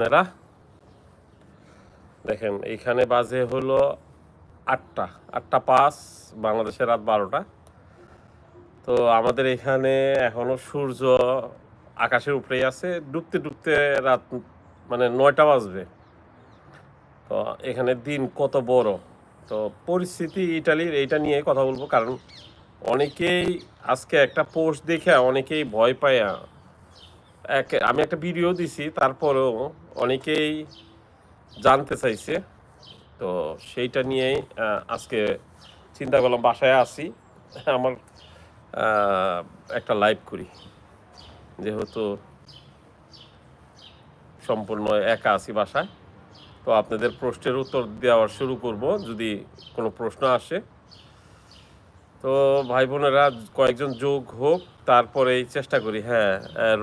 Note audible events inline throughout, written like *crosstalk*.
আপনারা? দেখেন, এইখানে বাজে হলো আটটা আটটা পাঁচ বাংলাদেশের রাত বারোটা। তো আমাদের এখানে এখনও সূর্য আকাশের উপরেই আছে। ডুবতে ডুবতে রাত মানে নয়টা বাজবে। তো এখানে দিন কত বড়। তো পরিস্থিতি ইটালির এইটা নিয়ে কথা বলব, কারণ অনেকেই আজকে একটা পোস্ট দেখে, অনেকেই ভয় পায় এক, আমি একটা ভিডিও দিছি, তারপরেও অনেকেই জানতে চাইছে। তো সেইটা নিয়েই আজকে চিন্তা করলাম, বাসায় আসি আমার একটা লাইভ করি। যেহেতু সম্পূর্ণ একা আছি বাসায়। তো আপনাদের প্রশ্নের উত্তর দেওয়া শুরু করব। যদি কোনো প্রশ্ন আসে তো ভাই বোনেরা কয়েকজন যোগ হোক তারপরেই চেষ্টা করি। হ্যাঁ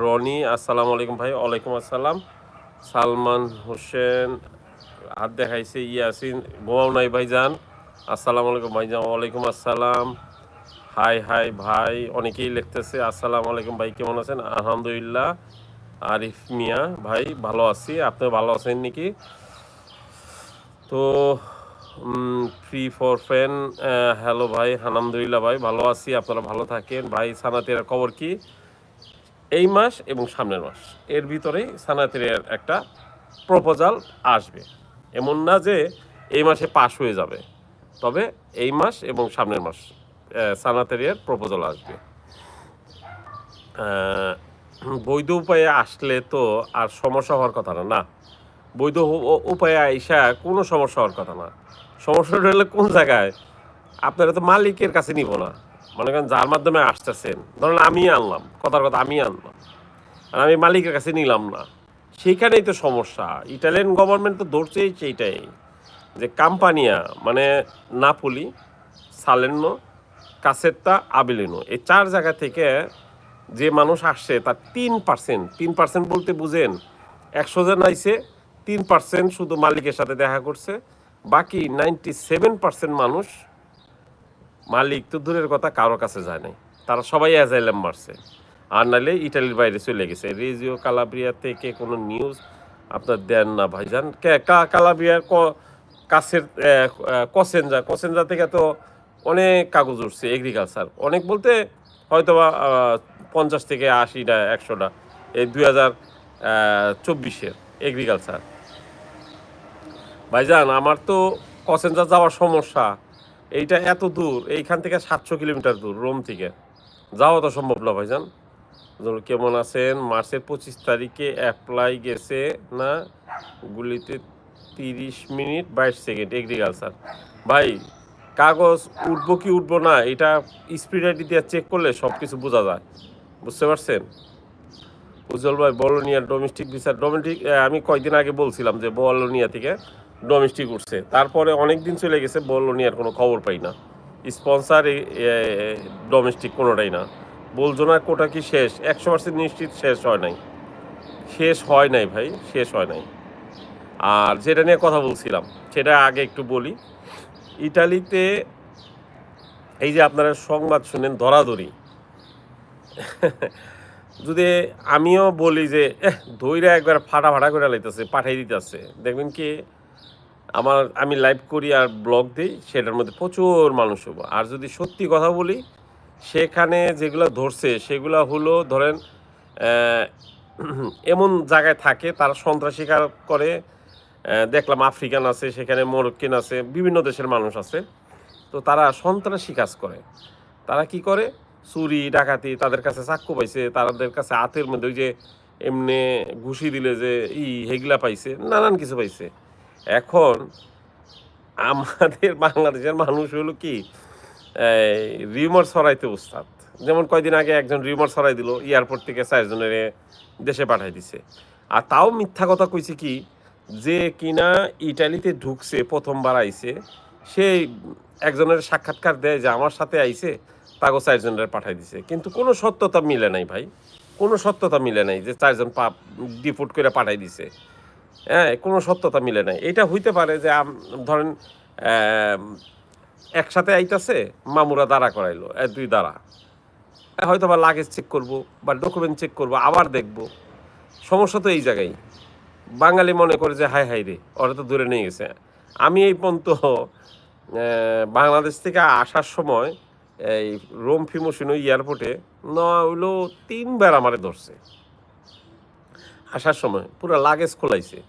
রনি, আসসালামু আলাইকুম ভাই, ওয়ালাইকুম আসসালাম। সালমান হোসেন, হাত দেখাইছে ইয়াসিন ঘুমাও নাই ভাইজান। আসসালামু আলাইকুম ভাইজান ওয়ালাইকুম আসসালাম। হাই হাই ভাই, অনেকেই লিখতেছে, আসসালামু আলাইকুম ভাই, কেমন আছেন? আলহামদুলিল্লাহ। আরিফ মিয়া, ভাই, ভালো আছি। আপনি ভালো আছেন নাকি? তো ফ্রি ফোর ফ্যান হ্যালো ভাই, আলহামদুলিল্লাহ ভাই, ভালো আছি, আপনারা ভালো থাকেন। ভাই, সানাতের খবর কি? এই মাস এবং সামনের মাস, এর ভিতরে সানাতের একটা প্রপোজাল আসবে। এমন না যে এই মাসে পাশ হয়ে যাবে, তবে এই মাস এবং সামনের মাস সানাতেরিয়ার প্রপোজাল আসবে। বৈধ উপায়ে আসলে তো আর সমস্যা হওয়ার কথা না না। বৈধ উপায়ে আইসা কোনো সমস্যা হওয়ার কথা না। সমস্যাটা হলে কোন জায়গায়? আপনারা তো মালিকের কাছে নিব না। মনে করেন যার মাধ্যমে আসতেছেন। ধরুন আমি আনলাম, কথার কথা আমি আনলাম। আর আমি মালিকের কাছে নিলাম না। সেইখানেই তো সমস্যা। ইটালিয়ান গভর্নমেন্ট তো ধরছেই সেইটাই। যে কাম্পানিয়া মানে নাপুলি, সালেন্নো কাসেট্টা আবেলিনো, এই চার জায়গা থেকে যে মানুষ আসছে, তার তিন পার্সেন্ট তিন পার্সেন্ট বলতে বুঝেন, একশো জন আইসে তিন পার্সেন্ট শুধু মালিকের সাথে দেখা করছে বাকি নাইনটি সেভেন পার্সেন্ট মানুষ মালিক, তো দূরের কথা কারও কাছে যায় নাই। তারা সবাই অ্যাজাইলাম মারছে। আর নাহলে ইটালির বাইরে চলে গেছে। রেজিও কালাব্রিয়া থেকে কোনো নিউজ আপনার দেন না ভাইজান। কে, কা কালাব্রিয়ার ক, কাছের কসেনজা। কসেনজা থেকে তো অনেক কাগজ উঠছে এগ্রিকালচার অনেক বলতে হয়তো বা পঞ্চাশ থেকে আশিটা, একশোটা। এই দুই হাজার চব্বিশের এগ্রিকালচার ভাইজান, আমার তো কসেনজা যাওয়ার সমস্যা। এইটা এত দূর, এইখান থেকে সাতশো কিলোমিটার দূর, রোম থেকে। যাওয়া তো সম্ভব না ভাইজান। কেমন আছেন? মার্চের পঁচিশ তারিখে অ্যাপ্লাই গেছে না? গুলিতে তিরিশ মিনিট বাইশ সেকেন্ড এগ্রিকালচার ভাই, কাগজ উঠবো কি উঠবো না, এটা স্পিড আইডি দিয়ে চেক করলে সব কিছু বোঝা যায়। বুঝতে পারছেন? উজ্জ্বল ভাই, বলোনিয়া ডোমেস্টিক ভিসা ডোমেস্টিক আমি কয়েকদিন আগে বলছিলাম যে বলোনিয়া থেকে। ডোমেস্টিক উঠছে তারপরে অনেক দিন চলে গেছে, বলল নিয়ে আর কোনো খবর পাই না। স্পন্সার ডোমেস্টিক কোনোটাই না। বলছো না কোটা কি শেষ? একশো পার্সেন্ট নিশ্চিত শেষ হয় নাই। শেষ হয় নাই ভাই, শেষ হয় নাই। আর যেটা নিয়ে কথা বলছিলাম, সেটা আগে একটু বলি। ইটালিতে, এই যে আপনারা সংবাদ শুনেন ধরাধরি। যদি আমিও বলি যে ধৈর্য একবার ফাটা ফাটা করে লাইতেছে পাঠাই দিতেছে, দেখবেন কি আমার, আমি লাইভ করি আর ব্লগ দিই, সেটার মধ্যে প্রচুর মানুষ হব। আর যদি সত্যি কথা বলি, সেখানে যেগুলো ধরছে, সেগুলো হলো ধরেন এমন জায়গায় থাকে, তারা কাজ করে দেখলাম আফ্রিকান আছে, সেখানে মরক্কিন আছে, বিভিন্ন দেশের মানুষ আছে। তো তারা সন্ত্রাসী কাজ করে। তারা কি করে? চুরি, ডাকাতি, তাদের কাছে চাক্কু পাইছে, তাদের কাছে হাতের মধ্যে ওই যে এমনি ঘুষি দিলে যে ই, হেগলা পাইছে, নানান কিছু পাইছে। এখন আমাদের *laughs* বাংলাদেশের মানুষ হলো কি? রিউমার ছড়াইতে উস্তাদ। যেমন কয়দিন আগে একজন রিউমার ছড়াই দিল এয়ারপোর্ট থেকে চারজনের দেশে পাঠাই দিছে। আর তাও মিথ্যা কথা কইছে কি? যে কিনা ইটালিতে ঢুকছে, প্রথমবার আইছে সেই একজনের সাক্ষাৎকার দেয় যে আমার সাথে আইছে তাকে চারজনের পাঠাই দিছে। কিন্তু কোনো সত্যতা মিলে নাই ভাই। কোনো সত্যতা মিলে নাই যে চারজন পা ডিপোর্ট করে পাঠাই দিছে। হ্যাঁ কোনো সত্যতা মিলে নাই। এটা হইতে পারে যে ধরেন একসাথে আইতাছে, মামুরা দাঁড়া করাইলো দুই দাঁড়া। হয়তো বা লাগেজ চেক করব বা ডকুমেন্ট চেক করব, আবার দেখব। সমস্যা তো এই জায়গায়। বাঙালি মনে করে যে হাই হাই রে, ওরা তো দূরে নিয়ে গেছে। আমি এই পর্যন্ত বাংলাদেশ থেকে আসার সময় এই রোম ফিমোশিনো এয়ারপোর্টে না হইল তিনবার আমারে ধরছে। আসার সময় পুরো লাগেজ খোলাইছে।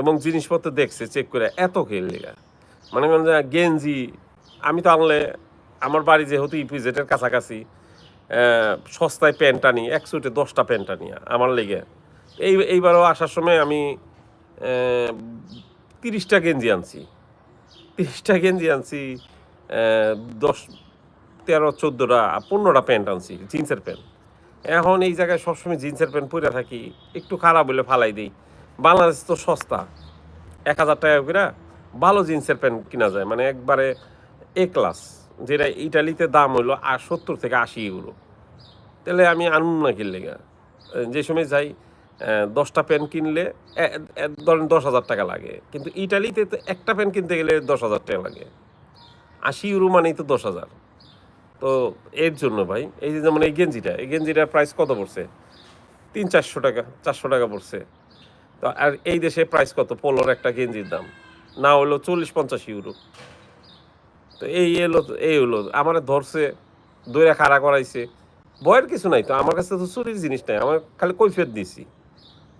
এবং জিনিসপত্র দেখছে চেক করে, এত খেল লেগা। মানে গেঞ্জি, আমি তো আনলে আমার বাড়ি যেহেতু ইপিজেটের কাছাকাছি সস্তায় প্যান্ট আনি, এক সুটে দশটা প্যান্ট আনি আমার লেগে। এই, এইবারও আসার সময় আমি তিরিশটা গেঞ্জি আনছি। তিরিশটা গেঞ্জি আনছি দশ, তেরো, চোদ্দোটা, পনেরোটা প্যান্ট আনছি, জিন্সের প্যান্ট। এখন এই জায়গায় সবসময় জিন্সের প্যান্ট পরে থাকি, একটু খারাপ হলে ফালাই দিই। বাংলাদেশ তো সস্তা। এক হাজার টাকা করে ভালো জিন্সের প্যান্ট কিনা যায়। মানে একবারে এ ক্লাস যেটা ইটালিতে দাম হইল আর সত্তর থেকে আশি ইউরো তাহলে আমি আনুন না কিনলে যে সময় যাই দশটা প্যান্ট কিনলে ধরেন দশ হাজার টাকা লাগে। কিন্তু ইটালিতে তো একটা প্যান্ট কিনতে গেলে দশ হাজার টাকা লাগে। আশি ইউরো মানেই তো দশ হাজার। তো এর জন্য ভাই, এই যে যেমন এই গেঞ্জিটা, এই গেঞ্জিটার প্রাইস কত পড়ছে? তিন চারশো টাকা চারশো টাকা পড়ছে। তো আর এই দেশে প্রাইস কত? পোলোর একটা গেঞ্জির দাম। না হলো চল্লিশ, পঞ্চাশ ইউরো তো এই এলো, এই হলো। আমার ধরছে, দইরা খাড়া করাইছে। ভয়ের কিছু নাই তো, আমার কাছে তো চুরির জিনিস নাই। আমার খালি কৈফিয়ত দিছি।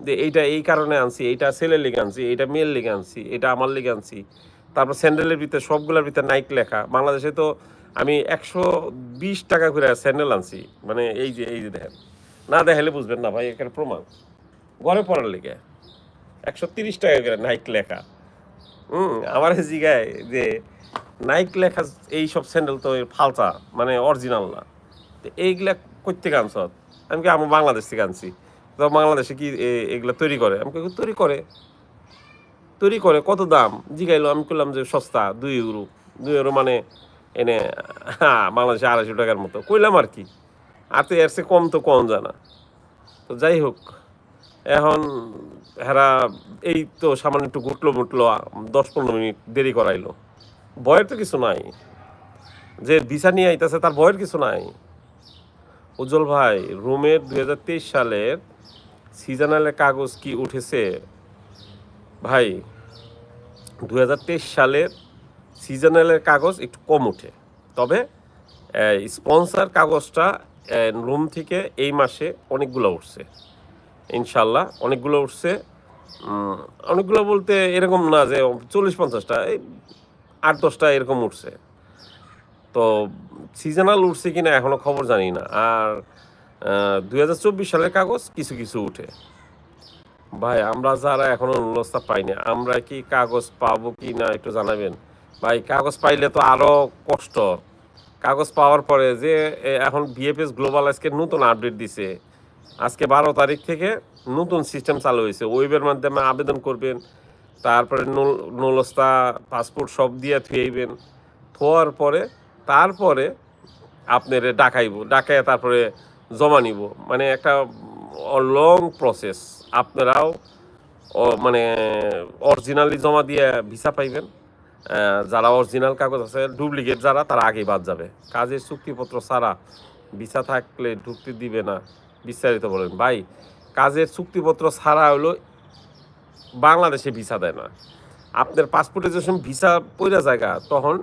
যে এইটা এই কারণে আনছি, এইটা ছেলের লিগে আনছি, এইটা মেয়ের লিগে আনছি, এটা আমার লিগে আনছি। তারপর স্যান্ডেলের ভিতরে সবগুলোর ভিতরে নাইক লেখা। বাংলাদেশে তো আমি একশো বিশ টাকা করে স্যান্ডেল আনছি। মানে এই যে এই যে দেখেন। না দেখালে বুঝবেন না ভাই এখানে প্রমাণ। ঘরে পড়ার লেগে। একশো তিরিশ টাকা করে নাইক লেখা। হুম, আমার জিগায় যে নাইক লেখা এই সব স্যান্ডেল তো ফালসা মানে অরিজিনাল না। তো এইগুলা কোথেকে আনছ আমি কি আমার বাংলাদেশ থেকে আনছি? তো বাংলাদেশে কি এগুলা তৈরি করে? আমি কই, তৈরি করে। তৈরি করে, কত দাম? জিগাইলো, আমি করলাম যে সস্তা, দুই ইউরো দুই ইউরো মানে এনে হ্যাঁ বাংলাদেশে আড়াইশো টাকার মতো। কইলাম আর কি। আর তো এর চেয়ে কম তো কম জানা। তো যাই হোক, এখন হেরা এই তো সামান্য একটু ঘুটলো মুটলো দশ পনেরো মিনিট দেরি করাইলো। ভয়ের তো কিছু নাই। যে ভিসা নিয়ে আইতেছে তার ভয়ের কিছু নাই। উজ্জ্বল ভাই রোমের দুই সালের সিজনালের কাগজ কি উঠেছে? ভাই, দুই হাজার তেইশ সালের সিজনালের কাগজ একটু কম উঠে। তবে স্পন্সার কাগজটা রুম থেকে এই মাসে অনেকগুলো উঠছে। ইনশাল্লাহ। অনেকগুলো উঠছে। অনেকগুলো বলতে এরকম না যে চল্লিশ পঞ্চাশটা, এই আট দশটা এরকম উঠছে। তো সিজনাল উঠছে কিনা এখনও খবর জানি না। আর দুই হাজার চব্বিশ সালের কাগজ কিছু কিছু উঠে। ভাই, আমরা যারা এখনও নুলস্তা পাইনি, আমরা কি কাগজ পাবো কি না একটু জানাবেন? ভাই, কাগজ পাইলে তো আরও কষ্ট। কাগজ পাওয়ার পরে যে এখন বিএফএস গ্লোবাল আজকে নতুন আপডেট দিছে। আজকে বারো তারিখ থেকে নতুন সিস্টেম চালু হয়েছে। ওয়েবের মাধ্যমে আবেদন করবেন, তারপরে নুল- নুলস্তা পাসপোর্ট সব দিয়ে থুয়েইবেন থোয়ার পরে, তারপরে আপনার ডাকাইব, ডাকাইয়া তারপরে জমা নিব। মানে একটা লং প্রসেস আপনারাও মানে অরিজিনালি জমা দিয়ে ভিসা পাইবেন। যারা অরিজিনাল কাগজ আছে ডুপ্লিকেট যারা, তারা আগেই বাদ যাবে। কাজের চুক্তিপত্র ছাড়া ভিসা থাকলে ঢুকতে দিবে না। বিস্তারিত বলেন। ভাই, কাজের চুক্তিপত্র ছাড়া হলো বাংলাদেশে ভিসা দেয় না। আপনার পাসপোর্টে যখন ভিসা পইরা জায়গা তখন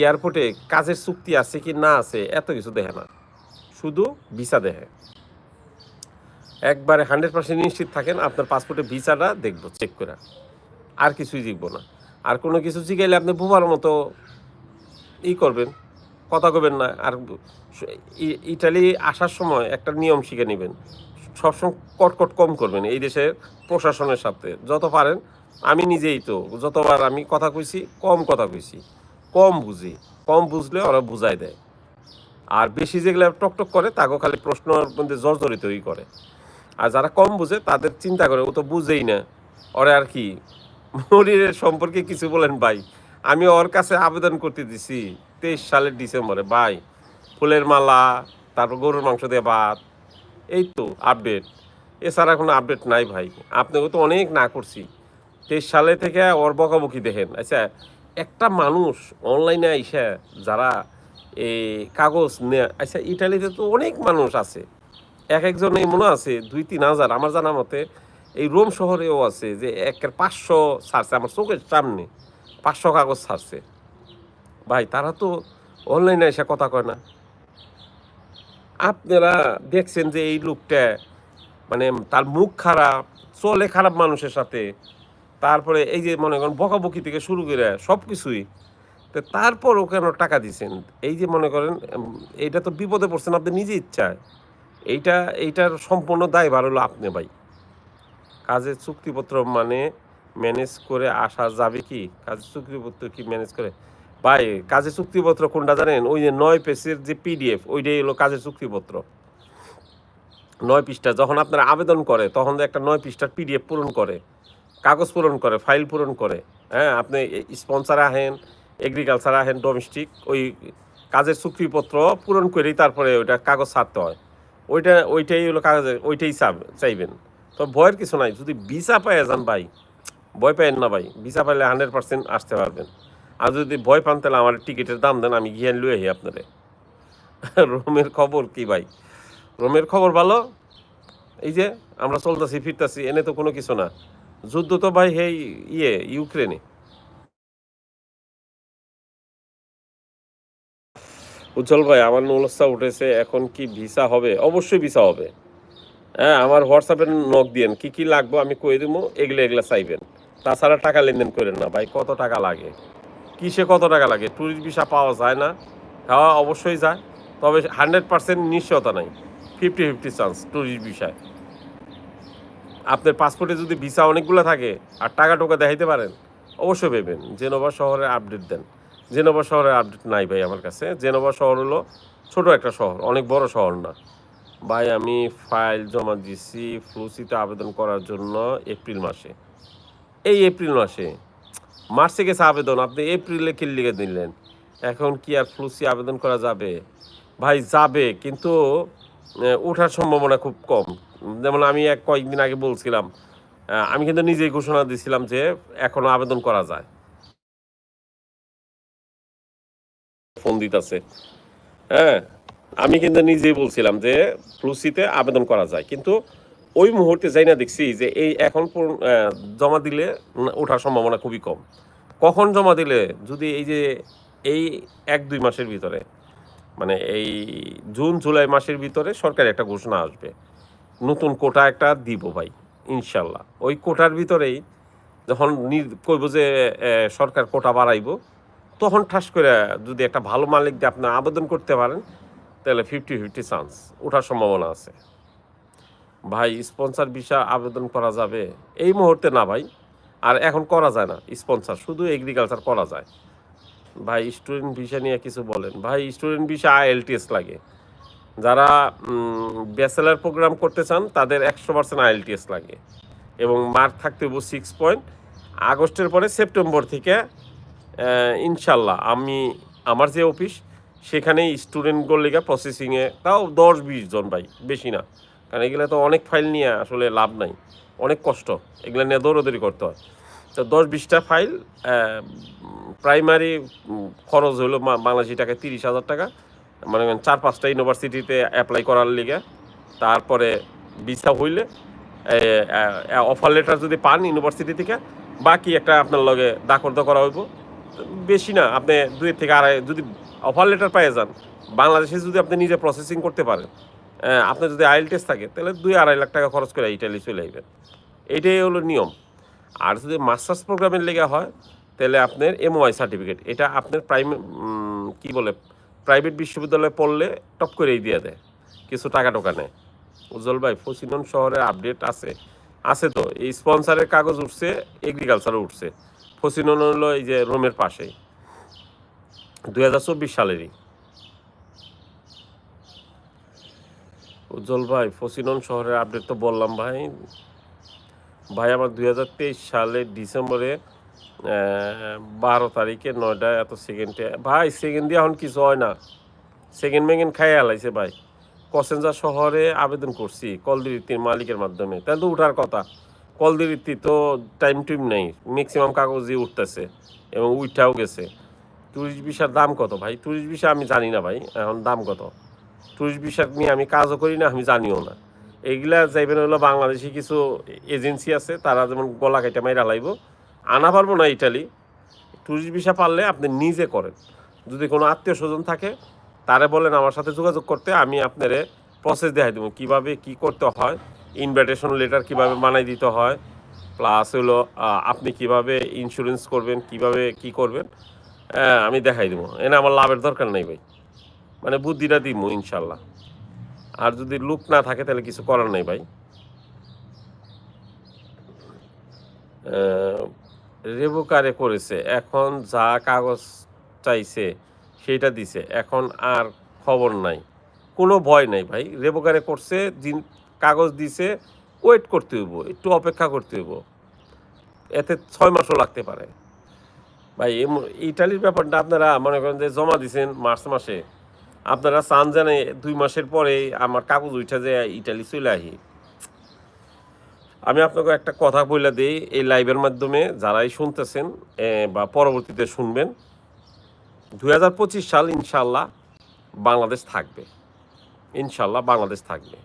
এয়ারপোর্টে কাজের চুক্তি আছে কি না আছে এত কিছু দেখে না। শুধু ভিসা দেখে। একবারে হান্ড্রেড পার্সেন্ট নিশ্চিত থাকেন, আপনার পাসপোর্টে ভিসাটা দেখব চেক করে। আর কিছুই দেখব না। আর কোনো কিছু জিগাইলে আপনি বুবার মতো ই করবেন, কথা কবেন না। আর ইটালি আসার সময় একটা নিয়ম শিখে নেবেন। সবসময় কটকট কম করবেন এই দেশের প্রশাসনের সাথে যত পারেন, আমি নিজেই তো, যতবার আমি কথা কইছি, কম কথা কইছি। কম বুঝি, কম বুঝলে ওরা বুঝাই দেয়। আর বেশি যেগুলো টকটক করে তাকেও খালি প্রশ্নের মধ্যে জর্জরিতই করে। আর যারা কম বুঝে, তাদের চিন্তা করে, ও তো বুঝেই না। ওরে আর কি মরিরের সম্পর্কে কিছু বলেন ভাই। আমি ওর কাছে আবেদন করতে দিছি, তেইশ সালের ডিসেম্বরে। ভাই ফুলের মালা, তারপর গরুর মাংস দিয়ে ভাত, এই তো আপডেট এছাড়া কোনো আপডেট নাই ভাই। আপনাকে তো অনেক না করছি। তেইশ সালে থেকে ওর বকাবকি দেখেন। আচ্ছা একটা মানুষ অনলাইনে আইসা যারা এই কাগজ নেয় আচ্ছা ইটালিতে তো অনেক মানুষ আছে। এক একজন এই মনে আছে, দুই তিন হাজার। আমার জানা মতে এই রোম শহরেও আছে যে একের পাঁচশো ছাড়ছে, আমার চোখের সামনে পাঁচশো কাগজ ছাড়ছে। ভাই, তারা তো অনলাইনে এসে কথা কয় না। আপনারা দেখছেন যে এই লোকটা মানে তার মুখ খারাপ, চলে খারাপ মানুষের সাথে। তারপরে এই যে মনে করেন বকাবকি থেকে শুরু করে সব কিছুই তো তারপরও কেন টাকা দিছেন? এই যে মনে করেন এইটা তো বিপদে পড়ছেন আপনি নিজে ইচ্ছায়। এইটা, এইটার সম্পূর্ণ দায়ভার হলো আপনি ভাই। কাজের চুক্তিপত্র মানে ম্যানেজ করে আসা যাবে কি? কাজের চুক্তিপত্র কি ম্যানেজ করে? ভাই, কাজের চুক্তিপত্র কোনটা জানেন? ওই যে নয় পেজের যে পিডিএফ ওইটাই হলো কাজের চুক্তিপত্র। নয় পৃষ্ঠা, যখন আপনারা আবেদন করে, তখন একটা নয় পৃষ্ঠার পিডিএফ পূরণ করে, কাগজ পূরণ করে, ফাইল পূরণ করে হ্যাঁ? আপনি স্পন্সার আহেন এগ্রিকালচার আহেন ডোমেস্টিক ওই কাজের চুক্তিপত্র পূরণ করেই তারপরে ওইটা কাগজ ছাড়তে হয়। ওইটা, ওইটাই হলো কাগজে ওইটাই চাইবেন। তো ভয়ের কিছু নাই, যদি ভিসা পায় যান ভাই, ভয় পাইয়েন না ভাই, ভিসা পাইলে হান্ড্রেড পার্সেন্ট আসতে পারবেন। আর যদি ভয় পান, তাহলে আমার টিকিটের দাম দেন, আমি গিয়ে লুয়ে আহি আপনারে। রোমের খবর কি ভাই? রোমের খবর ভালো? এই যে আমরা চলতেছি, ফিরতেছি, এনে তো কোনো কিছু না। যুদ্ধ তো ভাই হেই ইয়ে ইউক্রেনে। উজ্জ্বল ভাই, আমার নলস্তা উঠেছে, এখন কি ভিসা হবে? অবশ্যই ভিসা হবে। হ্যাঁ আমার হোয়াটসঅ্যাপে নক দিয়েন, কি কি লাগবে আমি কয়ে দেবো এগুলো এগুলো চাইবেন। তাছাড়া টাকা লেনদেন করেন না ভাই, কত টাকা লাগে? কিসে কত টাকা লাগে? ট্যুরিস্ট ভিসা পাওয়া যায় না হ্যাঁ অবশ্যই যায়, তবে হান্ড্রেড পার্সেন্ট নিশ্চয়তা নাই। ফিফটি ফিফটি চান্স ট্যুরিস্ট ভিসায় আপনার পাসপোর্টে যদি ভিসা অনেকগুলো থাকে, আর টাকা টোকা দেখাইতে পারেন, অবশ্যই পেবেন জেনোভা শহরে আপডেট দেন। জেনোভা শহরের আপডেট নাই ভাই আমার কাছে। জেনোভা শহর হলো ছোট একটা শহর, অনেক বড় শহর না। ভাই, আমি ফাইল জমা দিছি ফ্লুসিতে আবেদন করার জন্য এপ্রিল মাসে। এই এপ্রিল মাসে মার্চে গেছে আবেদন, আপনি এপ্রিলে কি লিখে দিলেন। এখন কি আর ফ্লুসি আবেদন করা যাবে? ভাই, যাবে, কিন্তু ওঠার সম্ভাবনা খুব কম। যেমন আমি এক কয়েকদিন আগে বলছিলাম আমি কিন্তু নিজেই ঘোষণা দিয়েছিলাম যে এখনও আবেদন করা যায়। ফোন দিতেছে। হ্যাঁ আমি কিন্তু নিজেই বলছিলাম যে ফ্লুসিতে আবেদন করা যায়। কিন্তু ওই মুহূর্তে যাই না দেখছি যে এই এখন জমা দিলে ওঠার সম্ভাবনা খুবই কম। কখন জমা দিলে? যদি এই যে এই এক দুই মাসের ভিতরে মানে এই জুন, জুলাই মাসের ভিতরে সরকারি একটা ঘোষণা আসবে। নতুন কোটা একটা দিব ভাই, ইনশাল্লাহ। ওই কোটার ভিতরেই যখন কইব যে সরকার কোটা বাড়াইব, তখন ঠাস করে যদি একটা ভালো মালিক দিয়ে আপনি আবেদন করতে পারেন, তাহলে ফিফটি ফিফটি চান্স ওঠার সম্ভাবনা আছে। ভাই স্পন্সর ভিসা আবেদন করা যাবে? এই মুহূর্তে না ভাই, আর এখন করা যায় না স্পন্সর শুধু এগ্রিকালচার করা যায়। ভাই স্টুডেন্ট ভিসা নিয়ে কিছু বলেন। ভাই স্টুডেন্ট ভিসা আইএলটিএস লাগে। যারা ব্যাচেলার প্রোগ্রাম করতে চান, তাদের একশো পার্সেন্ট আইএলটিএস লাগে। এবং মার্ক থাকতে হবে সিক্স পয়েন্ট আগস্টের পরে সেপ্টেম্বর থেকে ইনশাল্লাহ আমি, আমার যে অফিস সেখানেই স্টুডেন্টগুলো লেগে প্রসেসিংয়ে তাও দশ বিশ জন ভাই, বেশি না। কারণ এগুলো তো অনেক ফাইল নিয়ে আসলে লাভ নাই। অনেক কষ্ট। এগুলো নিয়ে দৌড়াদৌড়ি করতে হয়। তো দশ বিশটা ফাইল প্রাইমারি খরচ হলো বাংলাদেশি টাকায় তিরিশ হাজার টাকা। মানে চার পাঁচটা ইউনিভার্সিটিতে অ্যাপ্লাই করার লিগে। তারপরে ভিসা হইলে অফার লেটার যদি পান ইউনিভার্সিটি থেকে, বাকি একটা আপনার লগে দাকর্দ করা হইব। বেশি না, আপনি দুই থেকে আড়াই, যদি অফার লেটার পেয়ে যান, বাংলাদেশে যদি আপনি নিজে প্রসেসিং করতে পারেন আপনার যদি আইএল টেস্ট থাকে, তাহলে দুই আড়াই লাখ টাকা খরচ করে ইটালি চলে আসবেন এইটাই হলো নিয়ম। আর যদি মাস্টার্স প্রোগ্রামের লেগে হয়, তাহলে আপনার এমওআই সার্টিফিকেট, এটা আপনার প্রাইম কি বলে, প্রাইভেট বিশ্ববিদ্যালয়ে পড়লে টপ করেই দিয়ে দেয়, কিছু টাকা টোকা নেয়। উজ্জ্বল ভাই, ফসিনন শহরে আপডেট আছে। আছে তো, এই স্পন্সারের কাগজ উঠছে এগ্রিকালচারও উঠছে। ফসিনন হলো এই যে রোমের হাজার চব্বিশ সালেরই। উজ্জ্বল ভাই, ফসিনন শহরের আপডেট তো বললাম ভাই। ভাই, আমার দুই হাজার তেইশ সালের ডিসেম্বরে বারো তারিখে নয়টা এত সেকেন্ডে ভাই সেকেন্ড দিয়ে এখন কিছু হয় না। সেকেন্ড মেকেন্ড খাই হালাইছে ভাই। কসেঞ্জা শহরে আবেদন করছি কলদিরিত্তির মালিকের মাধ্যমে। তাহলে তো উঠার কথা। কলদিরিত্তি তো টাইম টুইম নেই। ম্যাক্সিমাম কাগজই উঠতেছে এবং উঠাও গেছে। ট্যুরিস্ট ভিসার দাম কত ভাই? ট্যুরিস্ট ভিসা আমি জানি না ভাই, এখন দাম কত? ট্যুরিস্ট ভিসা নিয়ে আমি কাজও করি না, আমি জানিও না। এইগুলা যাইবেন হলো বাংলাদেশি কিছু এজেন্সি আছে, তারা যেমন গলা কেটে মাইরা লাইব। আনা পারব না ইটালি। ট্যুরিস্ট ভিসা পারলে আপনি নিজে করেন। যদি কোনো আত্মীয় স্বজন থাকে, তারে বলেন আমার সাথে যোগাযোগ করতে, আমি আপনারে প্রসেস দেখাই দেবো কীভাবে কি করতে হয় ইনভাইটেশন লেটার কীভাবে বানাই দিতে হয় প্লাস হলো আপনি কীভাবে ইন্স্যুরেন্স করবেন, কীভাবে কি করবেন আমি দেখাই দেবো। এনে আমার লাভের দরকার নাই ভাই। মানে বুদ্ধিটা দিব ইনশাল্লাহ। আর যদি লুক না থাকে, তাহলে কিছু করার নেই ভাই। রেবুকারে করেছে? এখন যা কাগজ চাইছে, সেইটা দিছে। এখন আর খবর নাই। কোনো ভয় নাই ভাই। রেবুকারে করছে কাগজ দিছে, ওয়েট করতে হইব, একটু অপেক্ষা করতে হইব। এতে ছয় মাসও লাগতে পারে। ভাই ইটালির ব্যাপারটা আপনারা মনে করেন যে জমা দিছেন মার্চ মাসে। আপনারা চান জানে দুই মাসের পরে আমার কাগজ উঠা যে ইটালি চলে আহি। আমি আপনাকে একটা কথা বলে দিই, এই লাইভের মাধ্যমে যারাই শুনতেছেন বা পরবর্তীতে শুনবেন দু হাজার পঁচিশ সাল ইনশাল্লাহ বাংলাদেশ থাকবে। ইনশাল্লাহ বাংলাদেশ থাকবে।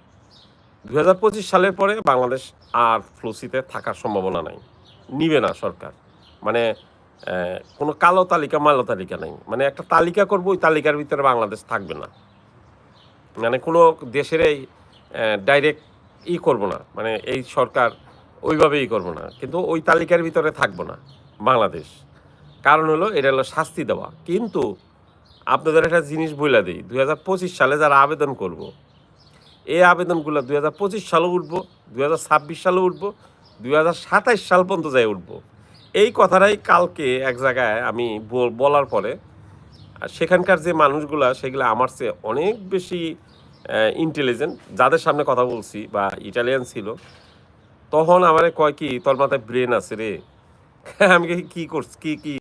দুই হাজার পঁচিশ সালের পরে বাংলাদেশ আর ফ্লুসিতে থাকার সম্ভাবনা নাই। নিবে না সরকার। মানে কোনো কালো তালিকা, মালো তালিকা নাই। মানে একটা তালিকা করব, ওই তালিকার ভিতরে বাংলাদেশ থাকবে না। মানে কোনো দেশের এই ডাইরেক্ট ই করব না। মানে এই সরকার ওইভাবেই করব না। কিন্তু ওই তালিকার ভিতরে থাকব না বাংলাদেশ। কারণ হলো, এটা হলো শাস্তি দেওয়া। কিন্তু আপনাদের একটা জিনিস বলে দিই, দুই হাজার পঁচিশ সালে যারা আবেদন করব। এই আবেদনগুলো দুই হাজার পঁচিশ সালে উঠবো, দুই হাজার ছাব্বিশ সালে উঠবো সাতাইশ সাল পর্যন্ত যাই উঠবো। এই কথাটাই কালকে এক জায়গায় আমি বল- বলার পরে সেখানকার যে মানুষগুলা, সেগুলো আমার চেয়ে অনেক বেশি ইন্টেলিজেন্ট যাদের সামনে কথা বলছি বা ইটালিয়ান ছিল, তখন আমারে কয় কি, তোর মাথায় ব্রেন আছে রে? *laughs* আমি কি করছি, কি কি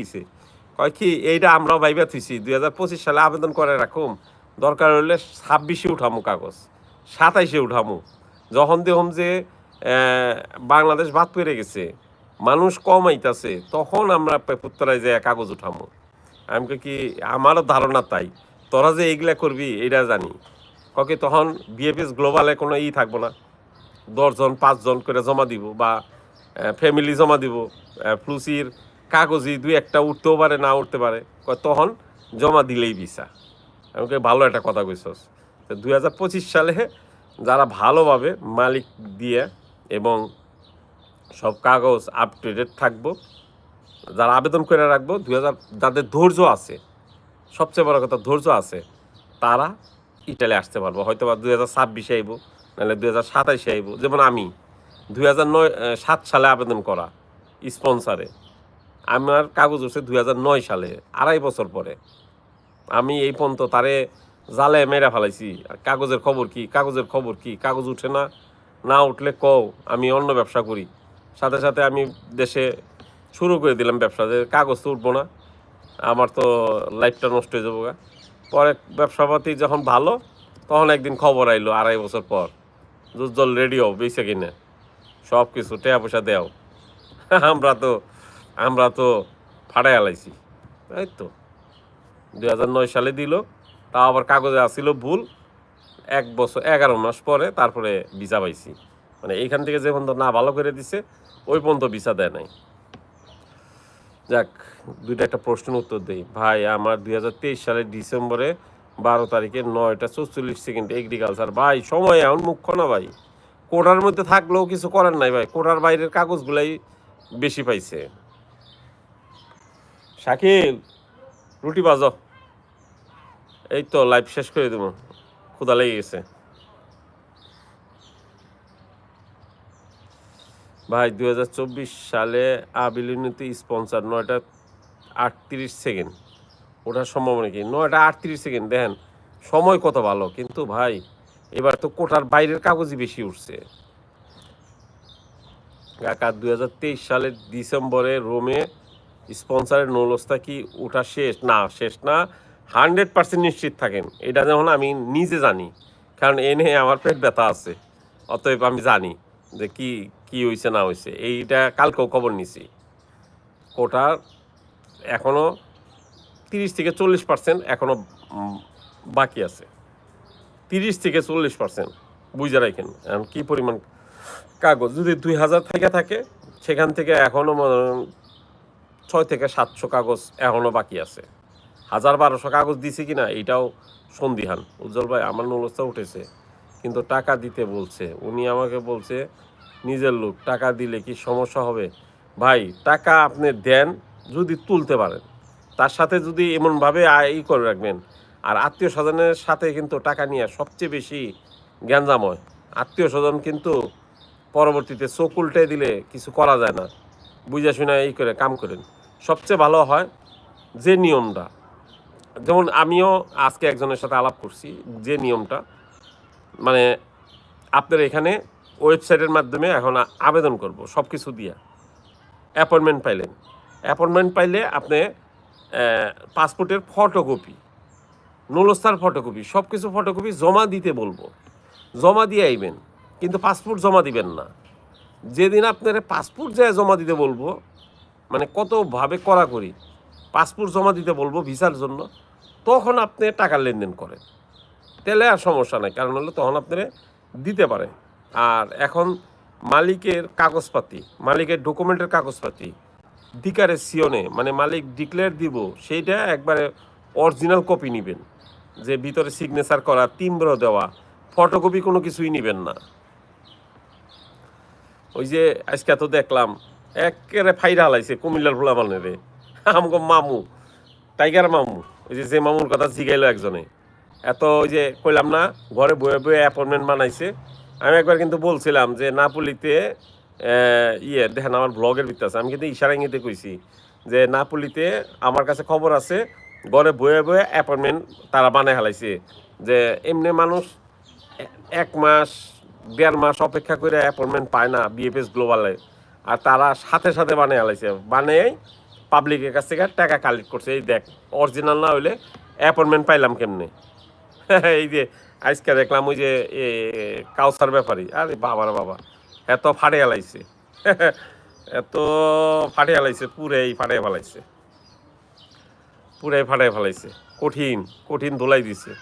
কয় কি, এইটা আমরাও ভাইবা থুইছি, দুই হাজার পঁচিশ সালে আবেদন করে রাখুম, দরকার হলে ছাব্বিশে উঠামু কাগজ, সাতাইশে উঠামু। যখন দেখুম যে বাংলাদেশ বাদ পেরে গেছে মানুষ কম আইতাছে, তখন আমরা পুত্তরায় যে কাগজ উঠামু। আমি কি, আমারও ধারণা তাই। তোরা যে এইগুলা করবি এটা জানি। ককে তখন বিএফএস গ্লোবালে কোনো ই থাকব না। দশজন, পাঁচজন করে জমা দিব বা ফ্যামিলি জমা দিব। ফ্লুসির কাগজই দুই একটা উঠতেও পারে, না উঠতে পারে। তখন জমা দিলেই ভিসা। আমাকে ভালো একটা কথা কইছস। তো পঁচিশ সালে যারা ভালোভাবে মালিক দিয়ে এবং সব কাগজ আপ টু ডেট থাকব। যারা আবেদন করে রাখব, দুই হাজার যাদের ধৈর্য আছে, সবচেয়ে বড় কথা ধৈর্য আছে, তারা ইটালি আসতে পারব। হয়তো বা দুই হাজার ছাব্বিশে আইব, নাহলে দুই হাজার সাতাইশে আইব। যেমন আমি, দুই হাজার নয় সাত সালে আবেদন করা স্পন্সারে আমার কাগজ হচ্ছে দুই হাজার নয় সালে, আড়াই বছর পরে। আমি এই পর্যন্ত তারে জালে মেরা ফেলাইছি। কাগজের খবর কি, কাগজের খবর কি, কাগজ উঠে না না উঠলে কও, আমি অন্য ব্যবসা করি। সাথে সাথে আমি দেশে শুরু করে দিলাম ব্যবসা, যে কাগজ তো উঠবো না। আমার তো লাইফটা নষ্ট হয়ে যাব। পরে ব্যবসাপাতি যখন ভালো, তখন একদিন খবর আইলো আড়াই বছর পর। জল রেডি হও বেঁচে কিনে? সব কিছু টাকা পয়সা দেও। আমরা তো আমরা তো ফাটাই আলাইছি। তাই তো। দুই হাজার নয় সালে দিল তা আবার কাগজে আসছিল ভুল। এক বছর, এগারো মাস পরে তারপরে ভিসা পাইছি। মানে এইখান থেকে যে পর্যন্ত না ভালো করে দিছে, ওই পর্যন্ত ভিসা দেয় নাই। যাক, দুইটা একটা প্রশ্নের উত্তর দেই। ভাই, আমার দুই হাজার তেইশ সালের ডিসেম্বরে বারো তারিখে নয়টা চৌচল্লিশ সেকেন্ড এগ্রিকালচার ভাই, সময় এখন মুখ্য না ভাই। কোটার মধ্যে থাকলেও কিছু করার নাই ভাই। কোটার বাইরের কাগজগুলাই বেশি পাইছে। শাকিল, রুটি বাজো এই তো লাইভ শেষ করে দেবো। ক্ষুদা লেগে গেছে। ভাই দু হাজার চব্বিশ সালে আবিলিনীতি স্পন্সার নয়টা আটত্রিশ সেকেন্ড। ওঠার সম্ভাবনা কি? নয়টা আটত্রিশ সেকেন্ড, দেখেন। সময় কত ভালো, কিন্তু ভাই, এবার তো কোটার বাইরের কাগজই বেশি উঠছে। কাকা দু হাজার তেইশ সালের ডিসেম্বরে রোমে স্পন্সারের নৌলস্তা কি ওঠা শেষ? না শেষ না। হান্ড্রেড পার্সেন্ট নিশ্চিত থাকেন। এটা যেমন আমি নিজে জানি, কারণ এ এনে আমার পেট ব্যথা আছে। অতএব আমি জানি যে কি কি হয়েছে না হয়েছে এইটা কালকেও খবর নিছি। কোটার এখনও তিরিশ থেকে চল্লিশ পার্সেন্ট এখনও বাকি আছে। তিরিশ থেকে চল্লিশ পার্সেন্ট, বুঝে রাখেন। এখন কি পরিমাণ কাগজ? যদি দুই হাজার থেকে থাকে, সেখান থেকে এখনও ছয় থেকে সাতশো কাগজ এখনও বাকি আছে। হাজার বারোশো কাগজ দিছি কিনা এটাও সন্দিহান। উজ্জ্বল ভাই, আমার নলস্তা উঠেছে, কিন্তু টাকা দিতে বলছে। উনি আমাকে বলছে নিজের লোক, টাকা দিলে কি সমস্যা হবে? ভাই, টাকা আপনি দেন যদি তুলতে পারেন। তার সাথে যদি এমনভাবে ই করে রাখবেন। আর আত্মীয় স্বজনের সাথে কিন্তু টাকা নিয়ে সবচেয়ে বেশি হয় আত্মীয় স্বজন কিন্তু পরবর্তীতে চোখ উল্টে দিলে কিছু করা যায় না। বুঝা শুনে এই করে, কাম করেন। সবচেয়ে ভালো হয় যে নিয়মটা। যেমন আমিও আজকে একজনের সাথে আলাপ করছি যে নিয়মটা। মানে আপনার এখানে ওয়েবসাইটের মাধ্যমে এখন আবেদন করব সব কিছু দিয়ে। অ্যাপয়েন্টমেন্ট পাইলেন। অ্যাপয়েন্টমেন্ট পাইলে আপনি পাসপোর্টের ফটোকপি নুলস্তার ফটোকপি সব কিছু ফটোকপি জমা দিতে বলব। জমা দিয়ে আইবেন, কিন্তু পাসপোর্ট জমা দিবেন না। যেদিন আপনার পাসপোর্ট যায় জমা দিতে বলব মানে কতভাবে করা করি পাসপোর্ট জমা দিতে বলব ভিসার জন্য, তখন আপনি টাকার লেনদেন করেন। তাহলে আর সমস্যা নাই, কারণ হলো তখন আপনারা দিতে পারে। আর এখন মালিকের কাগজপাতি, মালিকের ডকুমেন্টের কাগজপাতি দিকারে সিওনে মানে মালিক ডিক্লেয়ার দিব, সেইটা একবারে অরিজিনাল কপি নেবেন। যে ভিতরে সিগনেচার করা তিম্র দেওয়া ফটোকপি কোনো কিছুই নেবেন না। ওই যে আজকে তো দেখলাম, একেবারে ফাইরা হালাইছে কুমিল্লার ভোলা রে আমগো মামু, টাইগার মামু, ওই যে যে মামুর কথা জিগাইলো একজনে। এত ওই যে কইলাম না, ঘরে বয়ে বয়ে অ্যাপয়েন্টমেন্ট বানাইছে। আমি একবার কিন্তু বলছিলাম যে নাপুলিতে ইয়ে দেখেন আমার ব্লগের ভিতরে আছে। আমি কিন্তু ইশারা ইঙ্গিতে কইছি যে নাপুলিতে আমার কাছে খবর আছে, ঘরে বয়ে বয়ে অ্যাপয়েন্টমেন্ট তারা বানায় হালাইছে যে এমনি মানুষ এক মাস, দেড় মাস অপেক্ষা করে অ্যাপয়েন্টমেন্ট পায় না বিএফএস গ্লোবালে আর তারা সাথে সাথে বানিয়ে হালাইছে বানিয়ে পাবলিকের কাছ থেকে টাকা কালেক্ট করছে। এই দেখ অরিজিনাল না হইলে অ্যাপয়েন্টমেন্ট পাইলাম কেমনে? *laughs* এই যে, আজকে দেখলাম ওই যে কাউসার ব্যাপারী আরে বাবার বাবা, এত ফাটে হালাইছে *laughs* এত ফাটে হালাইছে পুরাই ফাটে ফেলাইছে। পুরাই ফাটে ফেলাইছে। কঠিন কঠিন ধোলাই দিছে।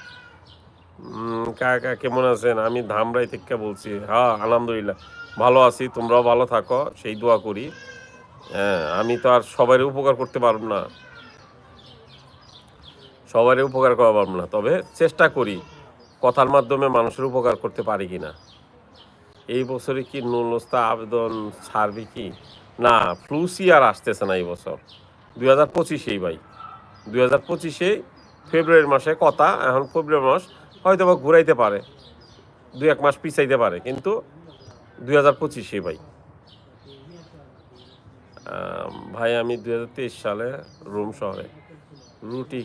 কাকা কেমন আছেন? আমি ধামরাই থেকে বলছি। হ্যাঁ আলহামদুলিল্লাহ। ভালো আছি, তোমরাও ভালো থাকো, সেই দোয়া করি। হ্যাঁ আমি তো আর সবারই উপকার করতে পারব না। সবারই উপকার করা পারব না। তবে চেষ্টা করি কথার মাধ্যমে মানুষের উপকার করতে পারি কি না। এই বছরে কি নুনস্তা আবেদন ছাড়বে কি? না ফ্লুসি আর আসতেছে না এই বছর। দুই হাজার পঁচিশেই ভাই। দুই হাজার পঁচিশে ফেব্রুয়ারি মাসে কথা, এখন ফেব্রুয়ারি মাস হয়তো বা ঘুরাইতে পারে। দুই এক মাস পিছাইতে পারে, কিন্তু দুই হাজার পঁচিশে ভাই। ভাই, আমি দুই হাজার তেইশ সালে রুম শহরে রুটি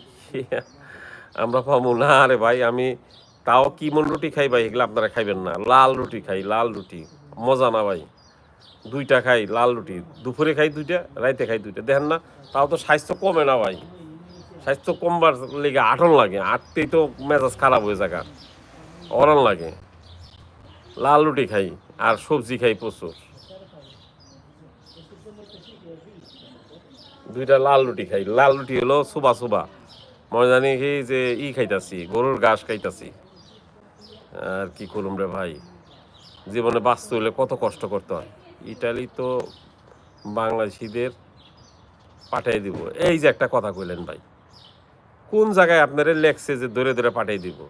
আমরা পাবো না আরে ভাই, আমি তাও কি মন রুটি খাই ভাই? এগুলো আপনারা খাইবেন না। লাল রুটি খাই, লাল রুটি। মজা না ভাই। দুইটা খাই, লাল রুটি। দুপুরে খাই দুইটা, রাইতে খাই দুইটা। দেখেন না, তাও তো স্বাস্থ্য কমে না ভাই। স্বাস্থ্য কমবার লেগে আটন লাগে। আটতেই তো মেজাজ খারাপ হয়ে জায়গা অরণ লাগে। লাল রুটি খাই আর সবজি খাই প্রচুর। দুইটা লাল রুটি খাই। লাল রুটি হলো সুবা সুবা। মনে জানি কি যে ই খাইতাছি, গরুর ঘাস খাইতাছি। আর কি করুম রে ভাই? জীবনে বাঁচতে হলে কত কষ্ট করতে হয়। ইটালি তো বাংলাদেশিদের পাঠিয়ে দিব। এই যে একটা কথা কইলেন ভাই। কোন জায়গায় আপনারা লেখছে যে ধরে ধরে পাঠিয়ে দিব?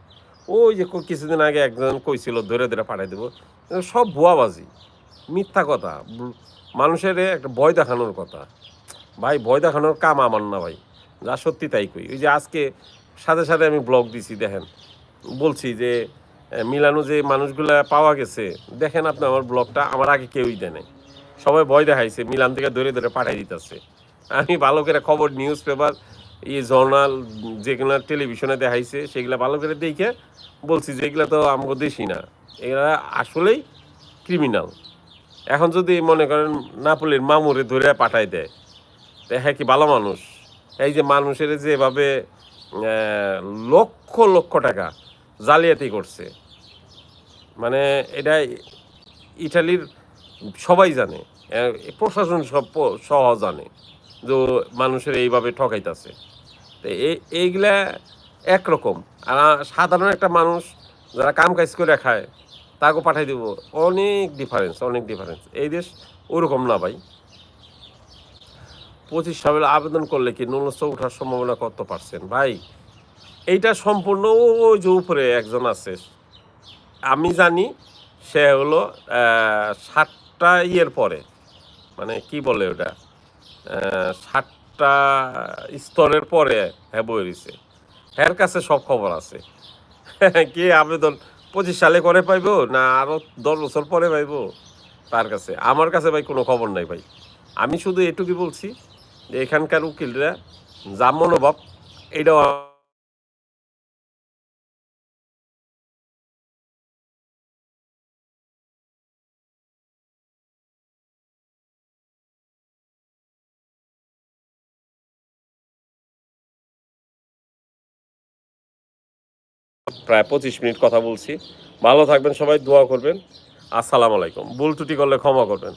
ওই যে কিছুদিন আগে একজন কইছিল, ধরে ধরে পাঠিয়ে দিব। সব ভুয়াবাজি। মিথ্যা কথা। মানুষের একটা ভয় দেখানোর কথা। ভাই, ভয় দেখানোর কাম আমার না ভাই। যা সত্যি তাই কই। ওই যে আজকে সাথে সাথে আমি ব্লগ দিছি, দেখেন। বলছি যে মিলানো যে মানুষগুলা পাওয়া গেছে, দেখেন আপনি আমার ব্লগটা, আমার আগে কেউই দেয় নাই। সবাই ভয় দেখাইছে, মিলান থেকে ধরে ধরে পাঠাই দিতেছে। আমি ভালো করে খবর নিউজ পেপার এই জার্নাল যেগুলো টেলিভিশনে দেখাইছে, সেগুলো ভালো করে দেখে বলছি যে, এগুলো তো আমাকে দেশি না। এগুলা আসলেই ক্রিমিনাল এখন যদি মনে করেন নাপলির মামুরে ধরে পাঠাই দেয়, তা হ্যাঁ কি ভালো মানুষ? এই যে মানুষের যেভাবে লক্ষ লক্ষ টাকা জালিয়াতি করছে মানে এটা ইটালির সবাই জানে প্রশাসন সব সহ জানে যে মানুষের এইভাবে ঠকাইতেছে। তো এই এইগুলা একরকম। আর সাধারণ একটা মানুষ যারা কাম কাজ করে খায় তাকে পাঠাই দেবো। অনেক ডিফারেন্স অনেক ডিফারেন্স এই দেশ ওরকম না ভাই। পঁচিশ সালে আবেদন করলে কি ন্যূনস্থ ওঠার সম্ভাবনা কত পার্সেন্ট ভাই, এইটা সম্পূর্ণ ওই যে উপরে একজন আছে। আমি জানি সে হলো ষাটটা ইয়ের পরে। মানে কি বলে ওটা? ষাটটা স্তরের পরে হ্যাঁ বই রয়েছে এর কাছে সব খবর আছে। *laughs* কে আবেদন পঁচিশ সালে করে পাইবো না আরও দশ বছর পরে পাইবো? তার কাছে। আমার কাছে ভাই কোনো খবর নাই ভাই। আমি শুধু এটুকুই বলছি যে এখানকার উকিলরা যা মনোভাব এটাও প্রায় পঁচিশ মিনিট কথা বলছি। ভালো থাকবেন সবাই, দোয়া করবেন। আসসালামু আলাইকুম। ভুল ত্রুটি করলে ক্ষমা করবেন।